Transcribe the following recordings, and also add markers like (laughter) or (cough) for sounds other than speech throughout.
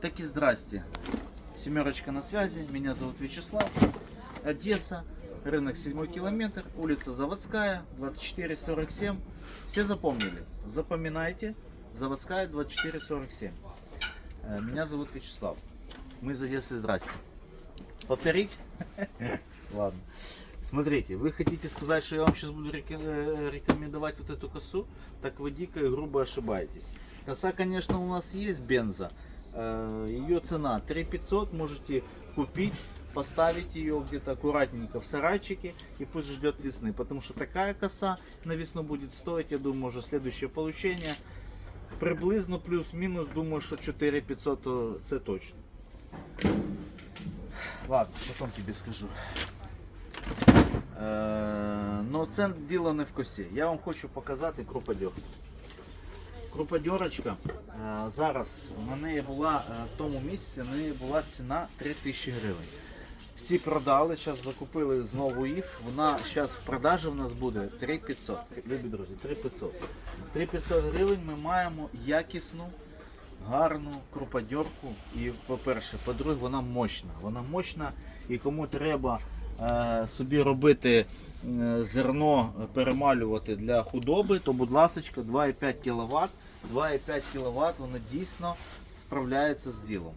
Так и здрасте. Семерочка на связи. Меня зовут Вячеслав. Одесса. Рынок 7 километр. Улица Заводская. 2447. Все запомнили? Запоминайте. Заводская 2447. Э, Меня зовут Вячеслав. Мы из Одессы. Здрасте. Повторить? (laughs) Ладно. Смотрите, вы хотите сказать, что я вам сейчас буду реке- э, рекомендовать вот эту косу? Так вы дико и грубо ошибаетесь. Коса, конечно, у нас есть бенза. Э, Ее цена 3500, можете купить, поставить ее где-то аккуратненько в сарайчике и пусть ждет весны. Потому что такая коса на весну будет стоить, я думаю, уже следующее получение. Приблизно плюс-мінус, думаю, що 4500 то це точно. Ладно, потом тебе скажу. Е, Ну, це діло не в косі. Я вам хочу показати круподьор. Круподьорочка е, зараз на неї була е, в тому місці, на неї була ціна 3000 гривень. Всі продали, зараз закупили знову їх. Вона зараз в продажі в нас буде 3500. Любі друзі, 3500. 3500 гривень ми маємо якісну, гарну круподьорку. І, по-перше, по-друге, вона мощна. Вона мощна і кому треба собі робити е, зерно, перемалювати для худоби, то, будь ласка, 2,5 кВт. 2,5 кВт воно дійсно справляється з ділом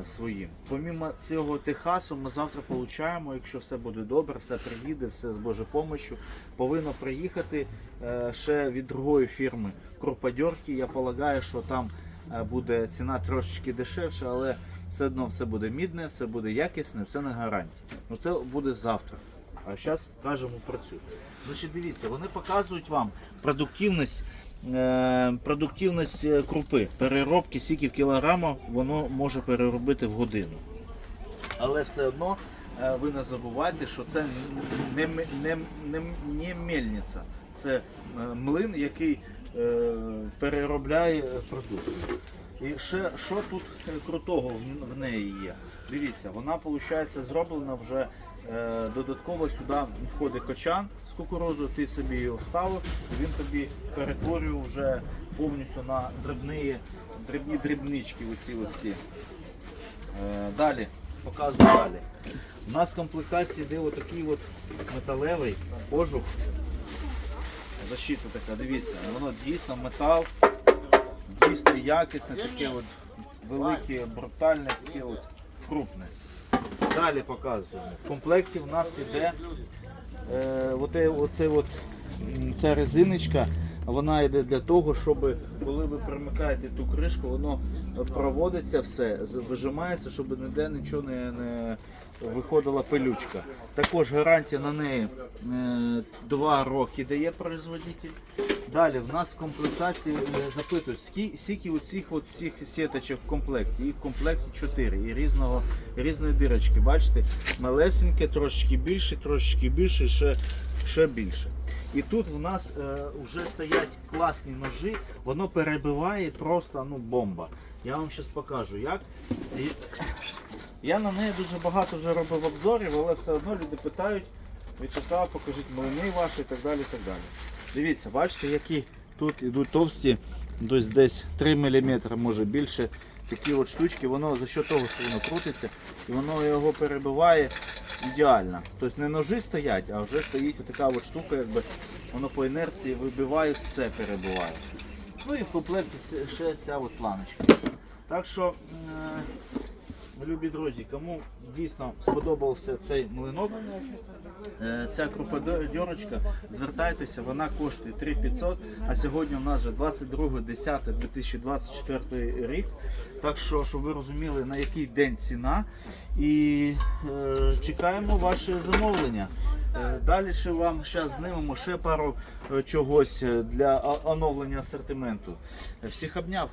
е, своїм. Помімо цього Техасу, ми завтра получаємо, якщо все буде добре, все приїде, все з Божою помощью, повинно приїхати е, ще від другої фірми Круподьорки. Я полагаю, що там е, буде ціна трошечки дешевша, але все одно все буде мідне, все буде якісне, все на гарантії. Ну це буде завтра. А зараз кажемо про цю. Значить, дивіться, вони показують вам продуктивність, е, продуктивність е, крупи, переробки скільки в кілограма воно може переробити в годину. Але все одно е, ви не забувайте, що це не, не, не, не мельниця, це е, млин, який е, переробляє продукцію. І ще що тут е, крутого в, неї є? Дивіться, вона виходить зроблена вже е, додатково сюди входить кочан з кукурузою, ти собі його вставив, і він тобі перетворює вже повністю на дрібні, дрібні дрібнички. Оці, оці. Е, Далі, показую далі. У нас комплектації йде отакий от металевий кожух. Защита така, дивіться, воно дійсно метал, дійсно якісне, таке от велике, брутальне, таке от крупне. Далі показуємо. В комплекті в нас йде е, оце, оце от, ця резиночка, вона йде для того, щоб коли ви примикаєте ту кришку, воно проводиться все, вижимається, щоб ніде нічого не, не виходила пилючка. Також гарантія на неї 2 роки дає производитель. Далі в нас в комплектації е, запитують, скі- скільки оцих от всіх сіточок в комплекті. Їх в комплекті 4 і різного, різної дирочки. Бачите, малесеньке, трошечки більше, трошечки більше, ще, ще більше. І тут в нас е, вже стоять класні ножі, воно перебиває просто ну, бомба. Я вам зараз покажу як. І Я на неї дуже багато вже робив обзорів, але все одно люди питають, Вячеслав, покажіть млини ваші і так далі. так далі. Дивіться, бачите, які тут йдуть товсті, десь десь 3 мм, може більше. Такі от штучки, воно за що того, воно крутиться, і воно його перебиває ідеально. Тобто не ножі стоять, а вже стоїть така от штука, якби воно по інерції вибиває, все перебуває. Ну і в комплекті ще ця от планочка. Так що, е, любі друзі, кому дійсно сподобався цей млинок, ця круподьорочка, звертайтеся, вона коштує 3500, а сьогодні у нас вже 22.10.2024 рік. Так що, щоб ви розуміли, на який день ціна. І е, чекаємо ваше замовлення. Е, Далі ще вам зараз знімемо ще пару е, чогось е, для оновлення асортименту. Е, Всіх обняв.